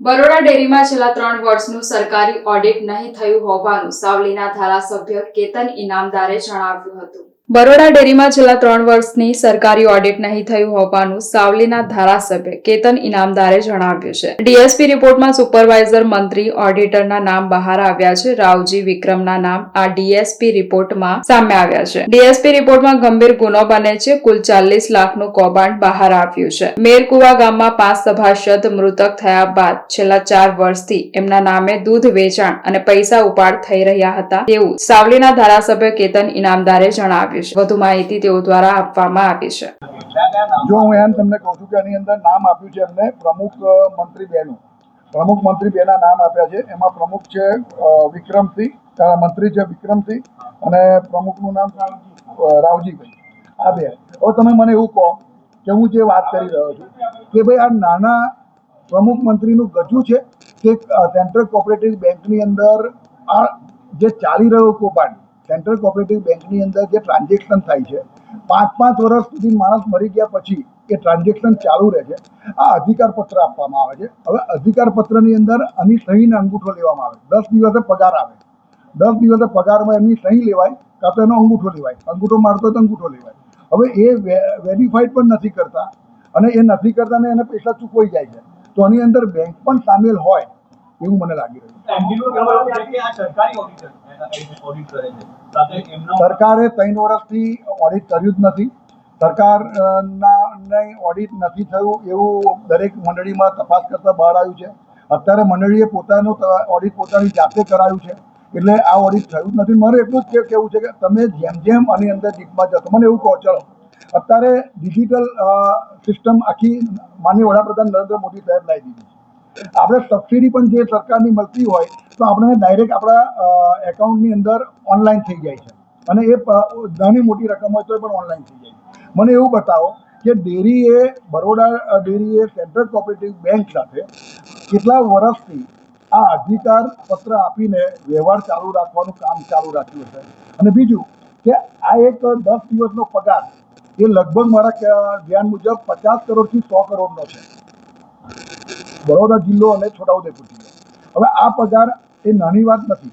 બરોડા ડેરીમાં છેલ્લા ત્રણ વર્ષનું સરકારી ઓડિટ નહીં થયું હોવાનું સાવલીના ધારાસભ્ય કેતન ઇનામદારે જણાવ્યું હતું. બરોડા ડેરીમાં છેલ્લા ત્રણ વર્ષની સરકારી ઓડિટ નહીં થયું હોવાનું સાવલીના ધારાસભ્ય કેતન ઇનામદારે જણાવ્યું છે. ડીએસપી રિપોર્ટમાં સુપરવાઇઝર મંત્રી, ઓડિટરના નામ બહાર આવ્યા છે. રાવજી વિક્રમના નામ આ ડીએસપી રિપોર્ટમાં સામે આવ્યા છે. ડીએસપી રિપોર્ટમાં ગંભીર ગુનો બને છે. કુલ ચાલીસ લાખનું કૌભાંડ બહાર આવ્યું છે. મેરકુવા ગામમાં પાંચ સભાસદ મૃતક થયા બાદ છેલ્લા ચાર વર્ષથી એમના નામે દૂધ વેચાણ અને પૈસા ઉપાડ થઈ રહ્યા હતા તેવું સાવલીના ધારાસભ્ય કેતન ઇનામદારે જણાવ્યું છે વધુ માહિતી તેઓ દ્વારા આપવામાં આવી છે. જો હું એમ તમને કહું છું કે આની અંદર નામ આપ્યું છે એમને પ્રમુખ મંત્રી બેનું. પ્રમુખ, મંત્રી બેના નામ આપ્યા છે. એમાં પ્રમુખ છે વિક્રમસિંહ મંત્રી છે વિક્રમસિંહ અને પ્રમુખનું નામ રાવજીભાઈ. આ બે. હવે તમે મને એવું કહો કે હું જે વાત કરી રહ્યો છું કે ભાઈ આ નાના પ્રમુખ મંત્રીનું ગજુ છે કે સેન્ટ્રલ કોઓપરેટિવ બેંકની અંદર આ જે ચાલી રહ્યો કૌભાંડ સેન્ટ્રલ કોઓપરેટિવ બેંકની અંદર જે ટ્રાન્ઝેક્શન થાય છે પાંચ પાંચ વર્ષ સુધી માણસ મરી ગયા પછી એ ટ્રાન્ઝેક્શન ચાલુ રહે છે. આ અધિકાર પત્ર આપવામાં આવે છે. હવે અધિકાર પત્રની અંદર આની સહીને અંગૂઠો લેવામાં આવે. દસ દિવસે પગાર આવે. દસ દિવસે પગારમાં એમની સહી લેવાય કાં તો એનો અંગૂઠો લેવાય. અંગૂઠો મારતો તો અંગૂઠો લેવાય. હવે એ વેરીફાઈડ પણ નથી કરતા અને એ નથી કરતા ને એને પૈસા ચૂકવાઈ જાય છે. તો આની અંદર બેંક પણ સામેલ હોય એવું મને લાગી રહ્યું. સરકારી ત્રણ વર્ષથી ઓડિટ કર્યું જ નથી. સરકારના ઓડિટ નથી થયું એવું દરેક મંડળીમાં તપાસ કરતા બહાર આવ્યું છે. અત્યારે મંડળીએ પોતાનું ઓડિટ પોતાની જાતે કરાયું છે. એટલે આ ઓડિટ થયું જ નથી. મારે એટલું જ કેવું કહેવું છે કે તમે જેમ જેમ આની અંદર ડીપમાં જશો. મને એવું કહો ચલો. અત્યારે ડિજિટલ સિસ્ટમ આખી માનનીય વડાપ્રધાન નરેન્દ્ર મોદી સાહેબ લાવી દીધી આપણે સબસિડી પણ જે સરકારની મળતી હોય, તો આપણે ડાયરેક્ટ આપણા એકાઉન્ટની અંદર ઓનલાઈન થઈ જાય છે. અને એ નાની મોટી રકમ હોય તો પણ ઓનલાઈન થઈ જાય મને એવું બતાવો કે ડેરીએ બરોડા ડેરીએ સેન્ટ્રલ કોઓપરેટિવ બેંક સાથે કેટલા વર્ષથી આ અધિકાર પત્ર આપીને વ્યવહાર ચાલુ રાખવાનું કામ ચાલુ રાખ્યું છે. અને બીજું કે આ એક દસ દિવસનો પગાર એ લગભગ મારા ધ્યાન મુજબ પચાસ કરોડથી સો કરોડનો છે. બરોડા જિલ્લો અને છોટાઉદેપુર જિલ્લો. હવે આ પગાર એ નાની વાત નથી.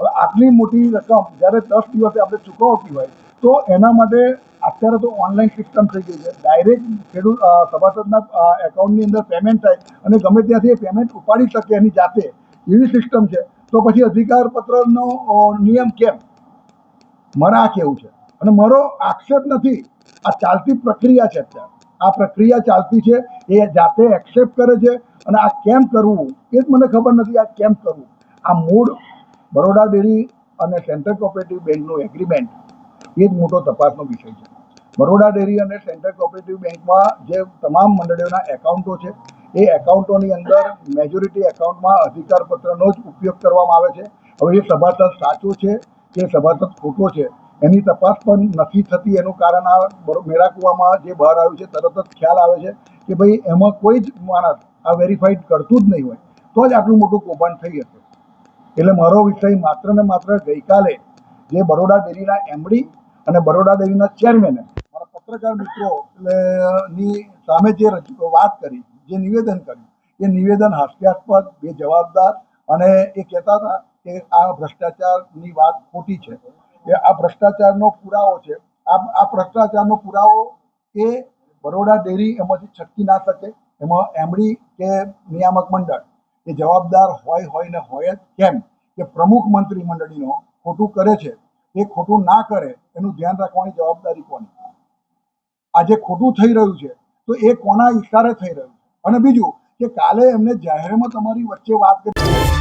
હવે આટલી મોટી રકમ જ્યારે દસ દિવસે આપણે ચૂકવતી હોય, તો એના માટે અત્યારે તો ઓનલાઈન સિસ્ટમ થઈ ગઈ છે. ડાયરેક્ટ ખેડૂત સભાસદના એકાઉન્ટની અંદર પેમેન્ટ થાય અને ગમે ત્યાંથી એ પેમેન્ટ ઉપાડી શકે એની જાતે. એવી સિસ્ટમ છે. તો પછી અધિકારપત્રનો નિયમ કેમ? મારે આ કેવું છે. અને મારો આક્ષેપ નથી. આ ચાલતી પ્રક્રિયા છે અત્યારે. આ પ્રક્રિયા ચાલતી છે, એ જાતે એક્સેપ્ટ કરે છે અને આ કેમ કરવું એ જ મને ખબર નથી આ કેમ કરવું. આ મૂળ બરોડા ડેરી અને સેન્ટ્રલ કોઓપરેટિવ બેંકનું એગ્રીમેન્ટ એ જ મોટો તપાસનો વિષય છે. બરોડા ડેરી અને સેન્ટ્રલ કોઓપરેટિવ બેંકમાં જે તમામ મંડળીઓના એકાઉન્ટો છે, એ એકાઉન્ટોની અંદર મેજોરિટી એકાઉન્ટમાં અધિકારપત્રનો જ ઉપયોગ કરવામાં આવે છે. હવે એ સભાસદ સાચો છે કે સભાસદ ખોટો છે એની તપાસ પણ નથી થતી, એનું કારણ આ મેરાકુવામાં જે બહાર આવ્યું છે, તરત જ ખ્યાલ આવે છે કે ભાઈ એમાં કોઈ જ માણસ આ વેરીફાઈડ કરતું જ નહીં હોય, તો જ આટલું મોટું કૌભાંડ થઈ હશે એટલે મારો વિષય માત્ર ને માત્ર ગઈકાલે જે બરોડા ડેરીના એમડી અને બરોડા ડેરીના ચેરમેને, મારા પત્રકાર મિત્રો ની સામે જે વાત કરી, જે નિવેદન કર્યું, એ નિવેદન હાસ્યાસ્પદ બે જવાબદાર અને એ કહેતા હતા કે આ ભ્રષ્ટાચારની વાત ખોટી છે. એ આ ભ્રષ્ટાચારનો પુરાવો છે. આ આ ભ્રષ્ટાચારનો પુરાવો એ બરોડા ડેરી એમાંથી છટકી ના શકે. એમાં એમડી કે નિયામક મંડળ એ જવાબદાર હોય હોય ને હોય જ કેમ? કે પ્રમુખ મંત્રી મંડળીનો ખોટું કરે છે. એ ખોટું ના કરે એનું ધ્યાન રાખવાની જવાબદારી કોની? આજે ખોટું થઈ રહ્યું છે તો એ કોના ઈશારે થઈ રહ્યું છે? અને બીજું કે કાલે એમને જાહેરમાં તમારી વચ્ચે વાત કરી